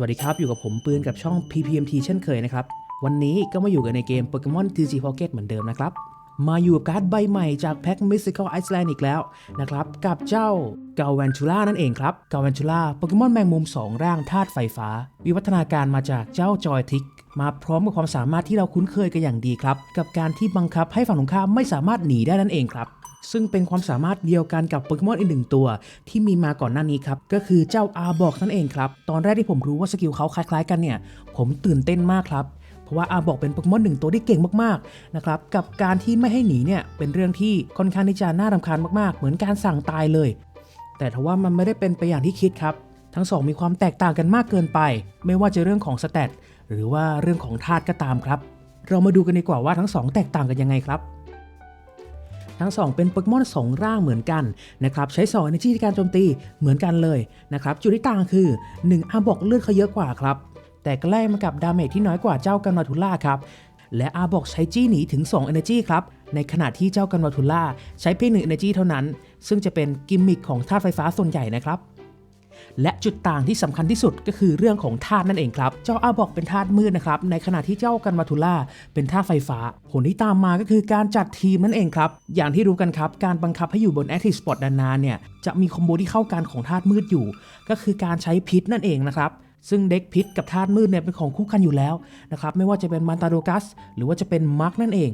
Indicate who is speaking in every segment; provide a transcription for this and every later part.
Speaker 1: สวัสดีครับ อยู่กับผมปืนกับช่อง PPMT เช่นเคยนะครับ วันนี้ก็มาอยู่กันในเกม Pokemon TG Pocket เหมือนเดิมนะครับ มาอยู่กับการ์ดใบใหม่จากแพ็ค Mystical Iceland อีกแล้วนะครับ กับเจ้า g a l v a n t u l a นั่นเองครับ g a l v a n t u l a โปเกมอนแมงมุม 2 ร่างธาตุไฟฟ้า วิวัฒนาการมาจากเจ้าจอยทิก มาพร้อมกับความสามารถที่เราคุ้นเคยกันอย่างดีครับ กับการที่บังคับให้ฝั่งตรงข้ามไม่สามารถหนีได้นั่นเองครับ ซึ่งเป็นความสามารถเดียวกันกับโปเกมอนอีกหนึ่งตัว ที่มีมาก่อนหน้านี้ครับ ก็คือเจ้าอาบอกนั่นเองครับ ตอนแรกที่ผมรู้ว่าสกิลเขาคล้ายๆกันเนี่ย ผมตื่นเต้นมากครับ เพราะว่าอาบอกเป็นโปเกมอนหนึ่งตัวที่เก่งมากๆนะครับกับการที่ไม่ให้หนีเนี่ยเป็นเรื่องที่ค่อนข้างที่จะน่ารำคาญมากๆ เหมือนการสั่งตายเลย แต่ทว่ามันไม่ได้เป็นไปอย่างที่คิดครับทั้งสองมีความแตกต่างกันมากเกินไป ไม่ว่าจะเรื่องของสเตตหรือว่าเรื่องของธาตุก็ตามครับ เรามาดูกันดีกว่าว่าทั้งสองแตกต่างกันยังไงครับ ทั้ง 2 เป็นโปเกมอน2 ร่างเหมือนกันนะครับใช้2 energy ในการโจมตีเหมือนกันเลยนะครับจุดที่ต่างคือ 1 อาบอกเลือดเขาเยอะกว่าครับ แต่ก็แลกมากับดาเมจที่น้อยกว่าเจ้ากันวาทุล่าครับและอาบอกใช้จี้หนีถึง 2 energy ครับ ในขณะที่เจ้ากันวาทุล่าใช้เพียง1 energy เท่านั้น ซึ่งจะเป็นกิมมิคของธาตุไฟฟ้าส่วนใหญ่นะครับ และจุดต่างที่สำคัญที่สุดก็คือเรื่องของธาตุนั่นเองครับ เจ้าอาบอกเป็นธาตุมืดนะครับ ในขณะที่เจ้ากันมาทุล่าเป็นธาตุไฟฟ้า ผลที่ตามมาก็คือการจัดทีมนั่นเองครับ อย่างที่รู้กันครับ การบังคับให้อยู่บน Active Spot นานๆเนี่ย จะมีคอมโบที่เข้ากันของธาตุมืดอยู่ ก็คือการใช้พิษนั่นเองนะครับซึ่งเด็กพิษกับธาตุมืดเนี่ยเป็นของคู่กันอยู่แล้วนะครับไม่ว่าจะเป็นมันตาโดกัส หรือว่าจะเป็นมาร์กนั่นเอง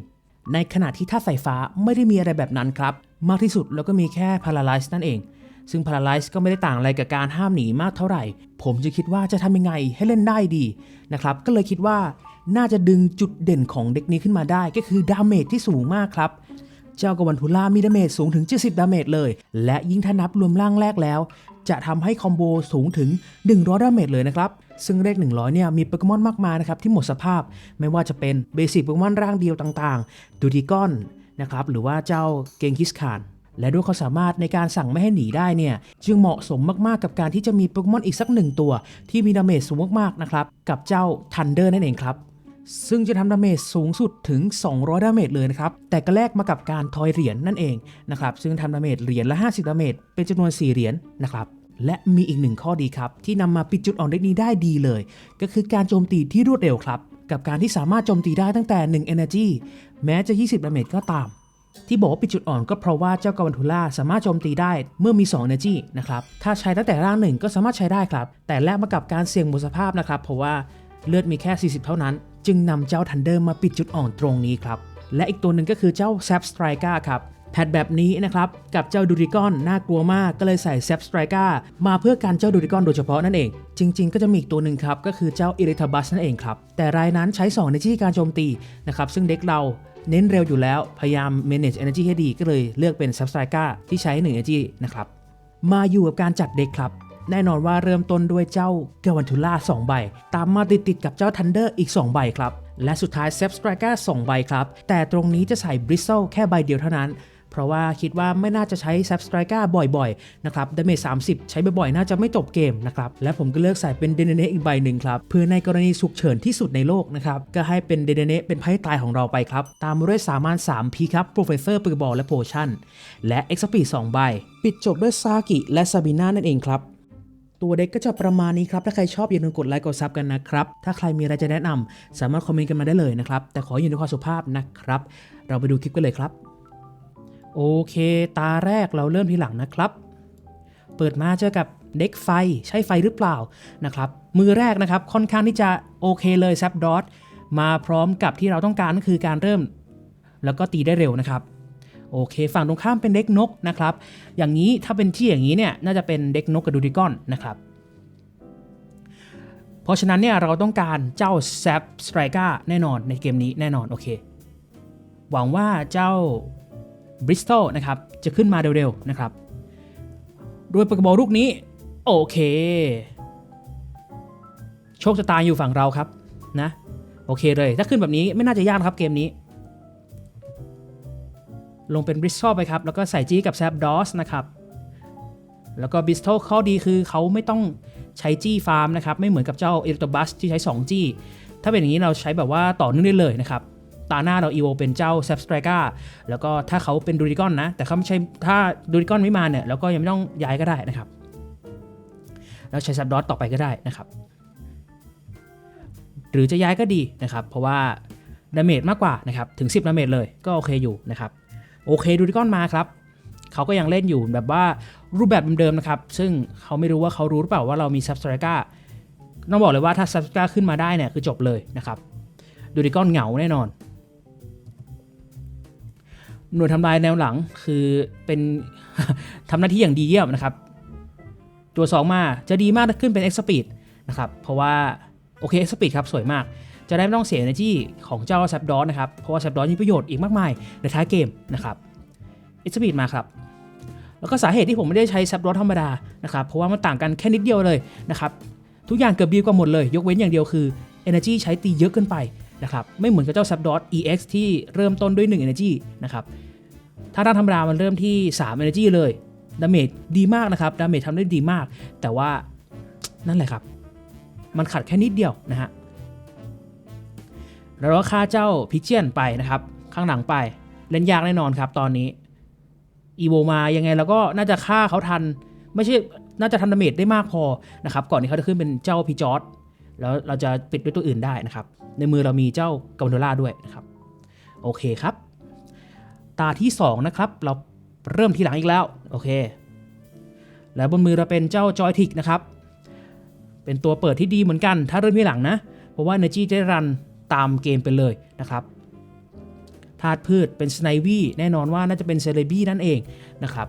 Speaker 1: ในขณะที่ธาตุสายฟ้าไม่ได้มีอะไรแบบนั้นครับ มากที่สุดแล้วก็มีแค่ Paralyze นั่นเอง ซึ่ง Paralyze ก็ไม่ได้ต่างอะไรกับการห้ามหนีมากเท่าไหร่ ผมจะคิดว่าจะทำยังไงให้เล่นได้ดีนะครับ ก็เลยคิดว่าน่าจะดึงจุดเด่นของเด็กนี้ขึ้นมาได้ ก็คือดาเมจที่สูงมากครับ เจ้ากวันทุล่ามีดาเมจสูงถึง 70 ดาเมจเลย และยิ่งถ้านับรวมร่างแรกแล้ว จะทำให้คอมโบสูงถึง 100 ดาเมจเลยนะครับ ซึ่งเลข 100 เนี่ยมีโปเกมอนมากมายนะครับที่หมดสภาพ ไม่ว่าจะเป็นเบสิกโปเกมอนร่างเดียวต่างๆ ดูดิกอนนะครับหรือว่าเจ้าเกงคิสคาน และด้วยความสามารถในการสั่งไม่ให้หนีได้เนี่ยจึงเหมาะสมมากๆกับการที่จะมีโปเกมอนอีกสักหนึ่งตัว ที่มีดาเมจสูงมากๆนะครับกับเจ้าทันเดอร์นั่นเองครับซึ่งจะทำดาเมจสูงสุดถึง 200 ดาเมจเลยนะครับ แต่ก็แลกมากับการทอยเหรียญนั่นเองนะครับ ซึ่งทำดาเมจเหรียญละ 50 ดาเมจเป็นจำนวน 4 เหรียญนะครับ และมีอีกหนึ่งข้อดีครับ ที่นำมาปิดจุดอ่อนเด็กนี้ได้ดีเลย ก็คือการโจมตีที่รวดเร็วครับ กับการที่สามารถโจมตีได้ตั้งแต่ 1 Energy แม้จะ 20 ดาเมจก็ตาม ที่บอกว่าปิดจุดอ่อนก็เพราะว่าเจ้ากาวันทูล่าสามารถโจมตีได้เมื่อมี 2 energy นะครับ ถ้าใช้ตั้งแต่ร่างหนึ่งก็สามารถใช้ได้ครับ แต่แลกมากับการเสี่ยงหมดสภาพนะครับ เพราะว่าเลือดมีแค่ 40 เท่านั้น จึงนำเจ้าทันเดอร์มาปิดจุดอ่อนตรงนี้ครับ และอีกตัวหนึ่งก็คือเจ้าแซปสไตรกาครับแพทแบบนี้นะครับ กับเจ้าดูริกอนน่ากลัวมากก็เลยใส่แซปสไตรกามาเพื่อการเจ้าดูริกอนโดยเฉพาะนั่นเอง จริง ๆ ก็จะมีอีกตัวหนึ่งครับก็คือเจ้าอิริทาบัสนั่นเองครับแต่รายนั้นใช้2ในที่การโจมตีนะครับซึ่งเด็กเรา เน้นเร็วอยู่แล้ว พยายาม manage energy ให้ดีก็เลยเลือกเป็น Substrika ที่ใช้1 energy นะครับ มาอยู่กับการจัดเด็กครับ แน่นอนว่าเริ่มต้นด้วยเจ้าเกวันทูล่า2ใบ ตามมาติดติดกับเจ้าทันเดอร์อีก 2 ใบครับ และสุดท้ายเซฟสไตรก e r 2 ใบครับ แต่ตรงนี้จะใส่บริสโซแค่ใบเดียวเท่านั้น เพราะว่าคิดว่าไม่น่าจะใช้เซฟสไตรก e r บ่อยๆนะครับดาเมจ30 ใช้บ่อยๆ น่าจะไม่จบเกมนะครับ และผมก็เลือกใส่เป็นเดนเนอีกใบหนึ่งครับ เพื่อในกรณีฉุกเฉินที่สุดในโลกนะครับ ก็ให้เป็นเดนเนเป็นไพ่ตายของเราไปครับ ตามด้วยสามาน3 p ครับโปรเฟสเซอร์ปืนบอลและโพชั่น และเอ็กซ์ปี2ใบ ปิดจบด้วยซากิและซาบิน่านั่นเองครับตัวเด็กก็จะประมาณนี้ครับ ถ้าใครชอบอย่าลืมกดไลค์กดซับกันนะครับ ถ้าใครมีอะไรจะแนะนำสามารถคอมเมนต์กันมาได้เลยนะครับ แต่ขออยู่ในความสุภาพนะครับ เราไปดูคลิปกันเลยครับ โอเค ตาแรกเราเริ่มทีหลังนะครับ เปิดมาเจอกับเด็กไฟใช่ไฟหรือเปล่านะครับ มือแรกนะครับค่อนข้างที่จะโอเคเลยแซปดอทมาพร้อมกับที่เราต้องการก็คือการเริ่ม แล้วก็ตีได้เร็วนะครับโอเค ฝั่งตรงข้ามเป็นเด็กนกนะครับ อย่างนี้ถ้าเป็นที่อย่างนี้เนี่ยน่าจะเป็นเด็กนกกับดูดิกอนนะครับ เพราะฉะนั้นเนี่ยเราต้องการเจ้าแซปสไตรกาแน่นอนในเกมนี้แน่นอนโอเค หวังว่าเจ้า บริสตอลนะครับจะขึ้นมาเร็วๆนะครับด้วยโปเกบอลลูกนี้ โอเค โชคชะตาอยู่ฝั่งเราครับนะโอเคเลย ถ้าขึ้นแบบนี้ไม่น่าจะยากครับเกมนี้ ลงเป็นบริส t o l ไปครับ แล้วก็ใส่จี้กับแซบดอสนะครับแล้วก็บริส t o l ข้อดีคือเขาไม่ต้องใช้จี้ฟาร์มนะครับ ไม่เหมือนกับเจ้าเอ c ตบัสที่ใช้ 2 จี้ ถ้าเป็นอย่างนี้เราใช้แบบว่าต่อเนื่องได้เลยนะครับ ตาหน้าเราอีโวเป็นเจ้าแซบสไตรกาแล้วก็ถ้าเขาเป็นดูริกอนนะ แต่เขาไม่ใช่ถ้าดูริกอนไม่มาเนี่ยเราก็ยังไม่ต้องย้ายก็ได้นะครับ แล้วใช้แซบดอสต่อไปก็ได้นะครับ หรือจะย้ายก็ดีนะครับ เพราะว่าดาเมจมากกว่านะครับถึง 10ดาเมจเลยก็โอเคอยู่นะครับโอเคดูดิกอนมาครับเขาก็ยังเล่นอยู่แบบว่ารูปแบบเดิมๆนะครับ ซึ่งเขาไม่รู้ว่าเขารู้หรือเปล่าว่าเรามีซับสไตรกาต้องบอกเลยว่าถ้าซับสไตรกาขึ้นมาได้เนี่ยคือจบเลยนะครับดูดิกอนเหงาแน่นอน หน่วยทำลายแนวหลังคือเป็น ทำหน้าที่อย่างดีเยี่ยมนะครับ ตัว 2 มาจะดีมากถ้าขึ้นเป็น X Speed นะครับ เพราะว่า โอเค X Speed ครับ สวยมาก จะได้ไม่ต้องเสีย energy ของเจ้า s a p d o s นะครับ เพราะว่า s a p d o s มีประโยชน์อีกมากมายในท้ายเกมนะครับ X Speed มาครับ แล้วก็สาเหตุที่ผมไม่ได้ใช้ s a p d o s ธรรมดานะครับ เพราะว่ามันต่างกันแค่นิดเดียวเลยนะครับ ทุกอย่างเกือบดีกว่าหมดเลย ยกเว้นอย่างเดียวคือ energy ใช้ตีเยอะเกินไป นะครับไม่เหมือนกับเจ้า s a p d o s EX ที่เริ่มต้นด้วย 1 energy นะครับถ้าด้านธรรมดามันเริ่มที่ 3 energy เลยดาเมจดีมากนะครับดาเมจทำได้ดีมาก แต่ว่านั่นแหละครับ มันขัดแค่นิดเดียวนะฮะแล้วก็ฆ่าเจ้าพิเชียนไปนะครับ ข้างหลังไปเล่นยากแน่นอนครับ ตอนนี้อีโวมายังไงเราก็น่าจะฆ่าเขาทัน ไม่ใช่น่าจะทันดาเมจได้มากพอนะครับ ก่อนที่เขาจะขึ้นเป็นเจ้าพิจอร์ แล้วเราจะปิดด้วยตัวอื่นได้นะครับ ในมือเรามีเจ้ากาบันโดล่าด้วยนะครับ โอเคครับ ตาที่ 2 นะครับ เราเริ่มทีหลังอีกแล้ว โอเค แล้วบนมือเราเป็นเจ้าจอยทิกนะครับ เป็นตัวเปิดที่ดีเหมือนกัน ถ้าเริ่มที่หลังนะ เพราะว่า Energy จะได้รันตามเกมไปเลยนะครับธาตุพืชเป็นสไนวี่แน่นอนว่าน่าจะเป็นเซเลบี้นั่นเองนะครับ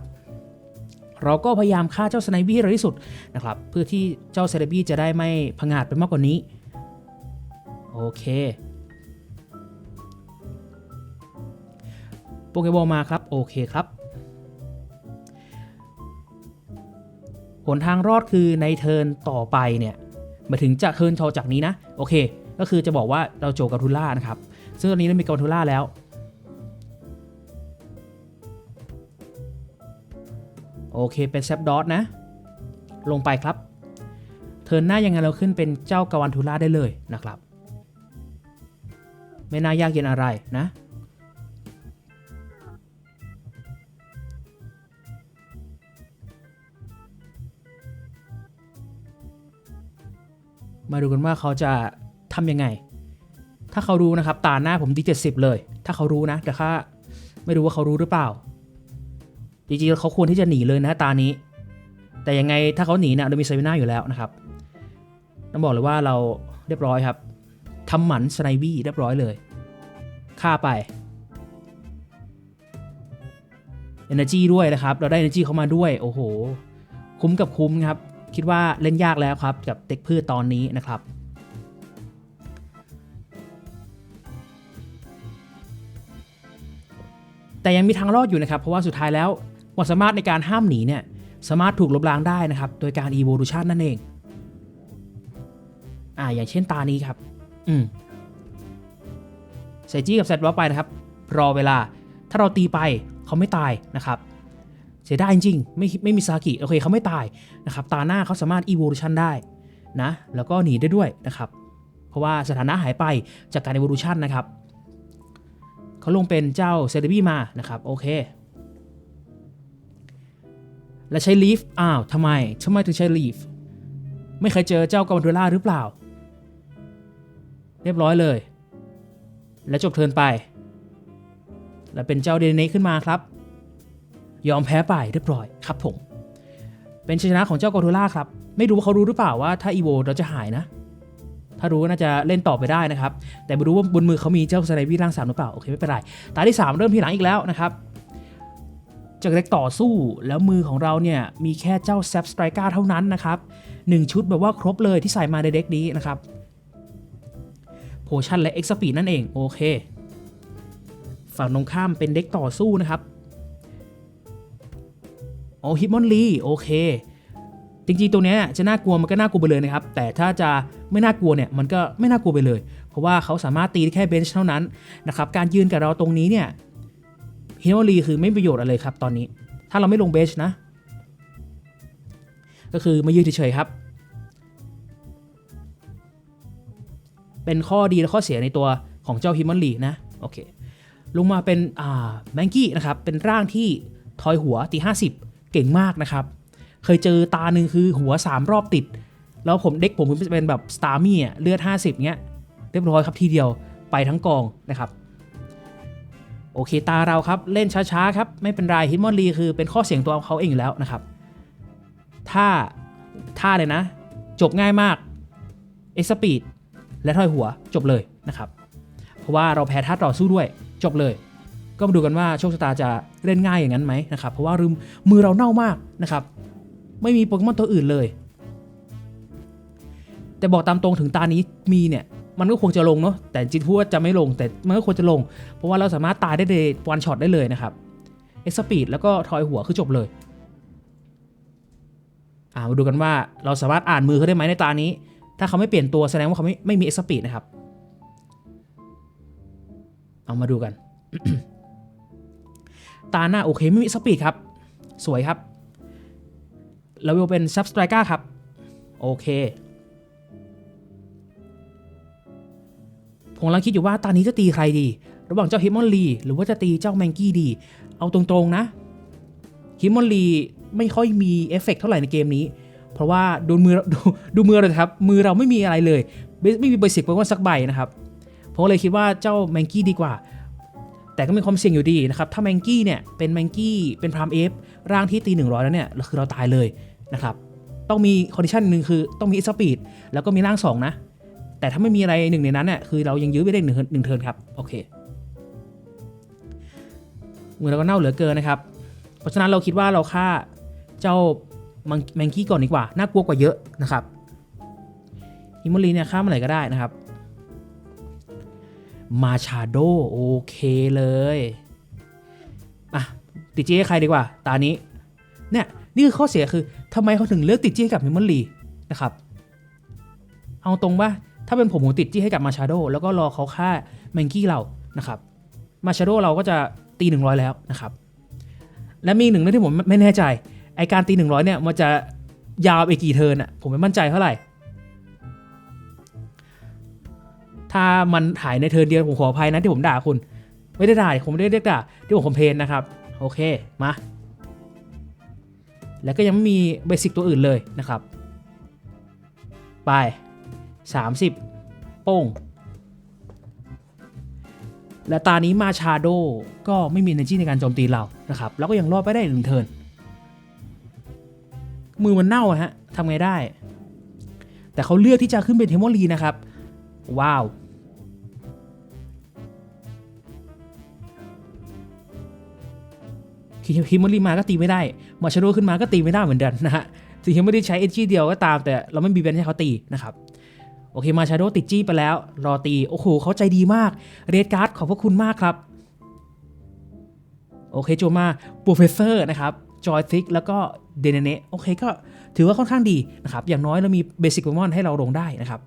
Speaker 1: เราก็พยายามฆ่าเจ้าสไนวี่ให้เร็วที่สุดนะครับเพื่อที่เจ้าเซเลบี้จะได้ไม่ผงาดไปมากกว่านี้โอเคโปเกบอลมาครับ โอเคครับหนทางรอดคือในเทิร์นต่อไปเนี่ยมาถึงจะเทิร์นทอจากนี้นะ โอเค ก็คือจะบอกว่าเราโจกับทุล่านะครับ ซึ่งตอนนี้เรามีกาทุล่าแล้ว โอเคเป็นแซปดอทนะ ลงไปครับ เทิร์นหน้ายังไงเราขึ้นเป็นเจ้ากาวันทุล่าได้เลยนะครับ ไม่น่ายากเย็นอะไรนะมาดูกันว่าเขาจะทำยังไง ถ้าเขารู้นะครับ ตาหน้าผมดี70เลย ถ้าเขารู้นะ แต่ถ้าไม่รู้ว่าเขารู้หรือเปล่า จริงๆเขาควรที่จะหนีเลยนะตานี้ แต่ยังไงถ้าเขาหนีเนี่ยเรามีไซวิน่าอยู่แล้วนะครับต้องบอกเลยว่าเราเรียบร้อยครับทำหมันสไนวี่เรียบร้อยเลยฆ่าไป Energy ด้วยนะครับ เราได้ Energy เข้ามาด้วย โอ้โห คุ้มกับคุ้มครับ คิดว่าเล่นยากแล้วครับกับเด็กพืชตอนนี้นะครับ แต่ยังมีทางรอดอยู่นะครับ เพราะว่าสุดท้ายแล้ว ความสามารถในการห้ามหนีเนี่ยสามารถถูกลบล้างได้นะครับ โดยการ evolution นั่นเอง อ่าอย่างเช่นตานี้ครับ อืมใส่จี้กับแซดวอลไปนะครับ รอเวลา ถ้าเราตีไปเขาไม่ตายนะครับ เสียดายจริงๆ ไม่ไม่มีซากิ โอเคเขาไม่ตายนะครับ ตาหน้าเขาสามารถ evolution ได้นะ แล้วก็หนีได้ด้วยนะครับ เพราะว่าสถานะหายไปจากการ evolution นะครับ เขาลงเป็นเจ้าเซเลบี้มานะครับ โอเค และใช้ลีฟอ้าวทำไมทำไมถึงใช้ลีฟไม่เคยเจอเจ้ากาบันโดล่าหรือเปล่า เรียบร้อยเลย และจบเทินไป และเป็นเจ้าเดนเนขึ้นมาครับ ยอมแพ้ไปเรียบร้อยครับผม เป็นชนะของเจ้ากอโทล่าครับ ไม่รู้ว่าเขารู้หรือเปล่าว่าถ้าอีโวเราจะหายนะ ถ้ารู้น่าจะเล่นต่อไปได้นะครับ แต่ไม่รู้ว่าบนมือเขามีเจ้าสไนวีร่างสามหรือเปล่า โอเคไม่เป็นไร ตาที่ 3 เริ่มทีหลังอีกแล้วนะครับ จากเด็กต่อสู้แล้วมือของเราเนี่ยมีแค่เจ้าแซปสไตรกาเท่านั้นนะครับหนึ่งชุดแบบว่าครบเลยที่ใส่มาในเด็กนี้นะครับโพชั่นและเอ็กซ์ปีนั่นเอง โอเค ฝั่งตรงข้ามเป็นเด็กต่อสู้นะครับโอฮิตมอนลีโอเค จริงๆตัวเนี้ยจะน่ากลัวมันก็น่ากลัวไปเลยนะครับ แต่ถ้าจะไม่น่ากลัวเนี่ยมันก็ไม่น่ากลัวไปเลย เพราะว่าเขาสามารถตีได้แค่เบนช์เท่านั้นนะครับ การยืนกับเราตรงนี้เนี่ย ฮิมอนลีคือไม่มีประโยชน์อะไรครับตอนนี้ ถ้าเราไม่ลงเบนช์นะ ก็คือมายืนเฉยๆครับ เป็นข้อดีและข้อเสียในตัวของเจ้าฮิมอนลีนะ โอเค ลงมาเป็นอ่าแมงกี้นะครับ เป็นร่างที่ทอยหัวตี 50 เก่งมากนะครับ เคยเจอตาหนึ่งคือหัว 3 รอบติด แล้วผมเด็กผมเป็นแบบสตาร์มี่เลือด 50 เงี้ย เรียบร้อยครับทีเดียวไปทั้งกองนะครับ โอเคตาเราครับเล่นช้าๆครับไม่เป็นไรฮิตมอนรีคือเป็นข้อเสียงตัวเขาเองอยู่แล้วนะครับถ้าท่าเลยนะ จบง่ายมากเอ็กซ์ปีดและถอยหัวจบเลยนะครับ เพราะว่าเราแพ้ท่าต่อสู้ด้วยจบเลย ก็มาดูกันว่าโชคชะตาจะเล่นง่ายอย่างนั้นไหมนะครับ เพราะว่ามือมือเราเน่ามากนะครับ ไม่มีโปเกมอนตัวอื่นเลย แต่บอกตามตรงถึงตานี้มีเนี่ย มันก็ควรจะลงเนาะแต่จริงๆพูดว่าจะไม่ลงแต่มันก็ควรจะลง เพราะว่าเราสามารถตายได้ในวันช็อตได้เลยนะครับเอ็กซ์สปีดแล้วก็ทอยหัวคือจบเลยอ่ามาดูกันว่าเราสามารถอ่านมือเขาได้ไหมในตานี้ ถ้าเขาไม่เปลี่ยนตัวแสดงว่าเขาไม่ไม่มีเอ็กซ์สปีดนะครับ เอามาดูกัน ตาหน้าโอเคไม่มีสปีดครับ สวยครับเลเวลเป็นซับสไตรก้าครับ โอเค ผมกำลังคิดอยู่ว่าตานี้จะตีใครดี ระหว่างเจ้าฮิมมอนลีหรือว่าจะตีเจ้าแมงกี้ดี เอาตรงๆนะฮิมมอนลีไม่ค่อยมีเอฟเฟกต์เท่าไหร่ในเกมนี้ เพราะว่าดูมือดูดูมือเราสิครับ มือเราไม่มีอะไรเลยไม่ไม่มีเบสิกโปเกมอนสักใบนะครับ ผมเลยคิดว่าเจ้าแมงกี้ดีกว่า แต่ก็มีความเสี่ยงอยู่ดีนะครับ ถ้าแมงกี้เนี่ยเป็นแมงกี้เป็นพรามเอฟร่างที่ตี 100 แล้วเนี่ยคือเราตายเลยนะครับ ต้องมีคอนดิชันหนึ่งคือต้องมีสปีดแล้วก็มีร่าง 2 นะ แต่ถ้าไม่มีอะไรหนึ่งในนั้นเนี่ยคือเรายังยื้อไปได้หนึ่งหนึ่งเทิร์นครับโอเคมือเราก็เน่าเหลือเกินนะครับ เพราะฉะนั้นเราคิดว่าเราฆ่าเจ้าแมงกี้ก่อนดีกว่าน่ากลัวกว่าเยอะนะครับฮิมอรีเนี่ยฆ่าเมื่อไหร่ก็ได้นะครับ มาชาโดโอเคเลยอะติดจี้ให้ใครดีกว่า ตานี้เนี่ยนี่คือข้อเสียคือทำไมเขาถึงเลือกติดจี้ให้กับมิมอนลีนะครับ เอาตรงว่า ถ้าเป็นผมผมติดจี้ให้กับมาชาโดแล้วก็รอเขาฆ่าแมงกี้เรานะครับมาชาโดเราก็จะตี100 แล้วนะครับ และมีหนึ่งเรื่องที่ผมไม่แน่ใจไอการตี100เนี่ยมันจะยาวไปกี่เทินอะผมไม่มั่นใจเท่าไหร่ ถ้ามันหายในเทินเดียวผมขออภัยนะที่ผมด่าคุณ ไม่ได้ด่าผมไม่ได้เรียกด่าที่ผมคอมเพนนะครับ โอเคมา แล้วก็ยังไม่มีเบสิกตัวอื่นเลยนะครับ ไป 30 โป้ง และตานี้มาชาโดก็ไม่มี energy ในการโจมตีเรานะครับ แล้วก็ยังรอดไปได้หนึ่งเทินมือมันเน่าฮะทำไงได้ แต่เขาเลือกที่จะขึ้นเป็นเทมโมลีนะครับ ว้าวฮิมมอรีมาก็ตีไม่ได้ มาชาโดขึ้นมาก็ตีไม่ได้เหมือนกันนะฮะถึงฮิมมอรีใช้เอจีเดียวก็ตามแต่เราไม่มีแบนให้เขาตีนะครับ โอเคมาชาโดติดจี้ไปแล้ว รอตี โอ้โหเขาใจดีมากเรดการ์ดขอบพระคุณมากครับ โอเคโจมาโปรเฟสเซอร์นะครับจอยซิกแล้วก็เดนเนโอเคก็ถือว่าค่อนข้างดีนะครับ อย่างน้อยเรามีเบสิกโปเกมอนให้เราลงได้นะครับ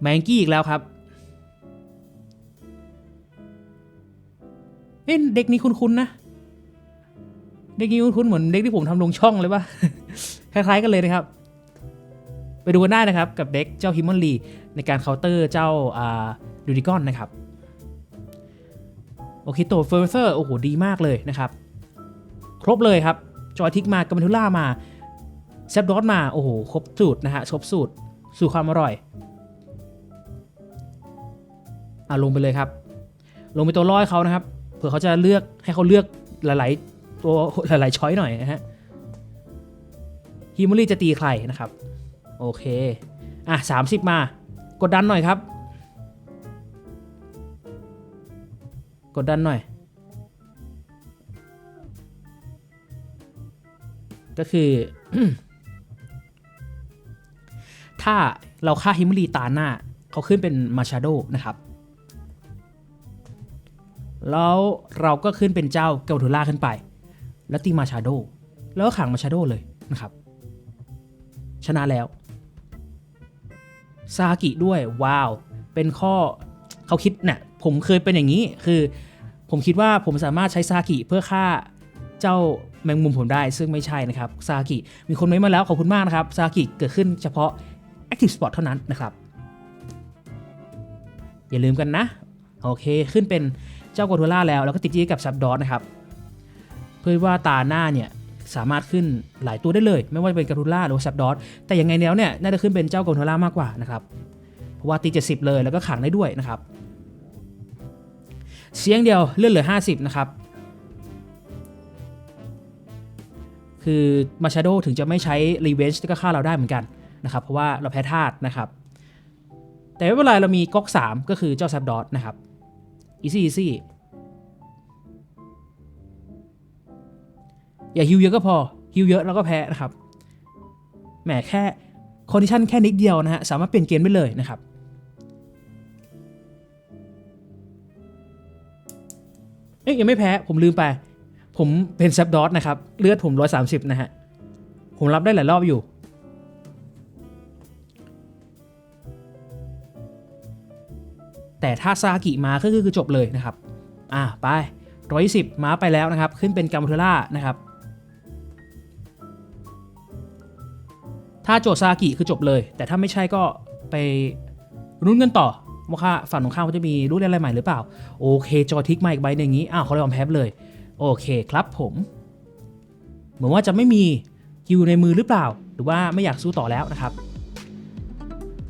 Speaker 1: แมงกี้อีกแล้วครับเอ๊ะเด็กนี้คุ้นๆนะ เด็กนี้คุ้นๆเหมือนเด็กที่ผมทำลงช่องเลยปะคล้ายๆกันเลยนะครับ ไปดูกันได้นะครับ กับเด็กเจ้าฮิมมอนลีในการเคาน์เตอร์เจ้าดูดิกอนนะครับ โอเคตัวเฟอร์เซอร์โอ้โหดีมากเลยนะครับ ครบเลยครับ จอยทิกมากัมเบทูล่ามาแซบดอสมาโอ้โหครบสูตรนะฮะครบสูตรสู่ความอร่อยอะลงไปเลยครับ ลงไปตัวร้อยเขานะครับ เผื่อเขาจะเลือกให้เขาเลือกหลาย ๆ ตัวหลาย ๆ ช้อยหน่อยนะฮะฮิมอรี่จะตีใครนะครับ โอเค อะสามสิบมา กดดันหน่อยครับ กดดันหน่อย ก็คือ ถ้าเราฆ่าฮิมอรีตาหน้า เขาขึ้นเป็นมาชาโดนะครับ แล้วเราก็ขึ้นเป็นเจ้าเกลทูล่าขึ้นไป แล้วตีมาชาโด แล้วก็ขังมาชาโดเลยนะครับ ชนะแล้ว ซากิด้วยว้าว เป็นข้อเขาคิดเนะ่ยผมเคยเป็นอย่างนี้คือผมคิดว่าผมสามารถใช้ซากิเพื่อฆ่าเจ้าแมงมุมผมได้ซึ่งไม่ใช่นะครับซากิมีคนไม่มาแล้วขอบคุณมากนะครับซากิเกิดขึ้นเฉพาะ Active Spot เท่านั้นนะครับ อย่าลืมกันนะ โอเคขึ้นเป็นเจ้าโกโทล่าแล้ว แล้วก็ติดจี้กับซับดอสนะครับ เพื่อว่าตาหน้าเนี่ย สามารถขึ้นหลายตัวได้เลย ไม่ว่าจะเป็นกาทูล่าหรือซับดอสแต่ยังไงแล้วเนี่ยน่าจะขึ้นเป็นเจ้าโกโทล่ามากกว่านะครับเพราะว่าตี70 เลยแล้วก็ขังได้ด้วยนะครับเสียงเดียวเลื่อนเหลือ 50 นะครับ คือมาชาโดถึงจะไม่ใช้รีเวนจ์ก็ฆ่าเราได้เหมือนกันนะครับ เพราะว่าเราแพ้ธาตุนะครับ แต่ไม่เป็นไรเรามีก๊อก 3 ก็คือเจ้าแซบดอทนะครับอีซี่อีซี่ อย่าฮิวเยอะก็พอฮิวเยอะแล้วก็แพ้นะครับแหมแค่คอนดิชันแค่นิดเดียวนะฮะสามารถเปลี่ยนเกมได้เลยนะครับเอ๊ะยังไม่แพ้ผมลืมไป ผมเป็นแซบดอทนะครับ เลือดผม 130 นะฮะ ผมรับได้หลายรอบอยู่ แต่ถ้าซากิมาก็คือคือจบเลยนะครับ อ่าไปร้อยสิบม้าไปแล้วนะครับ ขึ้นเป็นกัมพูล่านะครับ ถ้าโจทย์ซากิคือจบเลย แต่ถ้าไม่ใช่ก็ไปรุ้นกันต่อว่าค่าฝั่งของข้ามเขาจะมีรูปเล่นอะไรใหม่หรือเปล่า โอเคจอทิกมาอีกใบหนึ่งอย่างนี้อ้าวเขาเลยยอมแพ้เลย โอเคครับผม เหมือนว่าจะไม่มีคิวในมือหรือเปล่า หรือว่าไม่อยากสู้ต่อแล้วนะครับ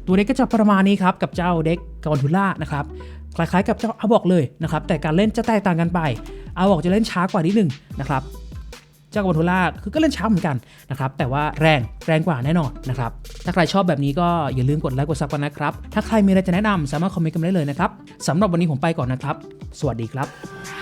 Speaker 1: ตัวเด็กก็จะประมาณนี้ครับ กับเจ้าเด็กกอนทูล่านะครับคล้ายๆกับเจ้าอาบอกเลยนะครับแต่การเล่นจะแตกต่างกันไปอาบอกจะเล่นช้ากว่านิดนึงนะครับ เจ้ากอนทูล่าคือก็เล่นช้าเหมือนกันนะครับแต่ว่าแรงแรงกว่าแน่นอนนะครับถ้าใครชอบแบบนี้ก็อย่าลืมกดไลค์กดซับกันนะครับถ้าใครมีอะไรจะแนะนำสามารถคอมเมนต์กันได้เลยนะครับสำหรับวันนี้ผมไปก่อนนะครับ สวัสดีครับ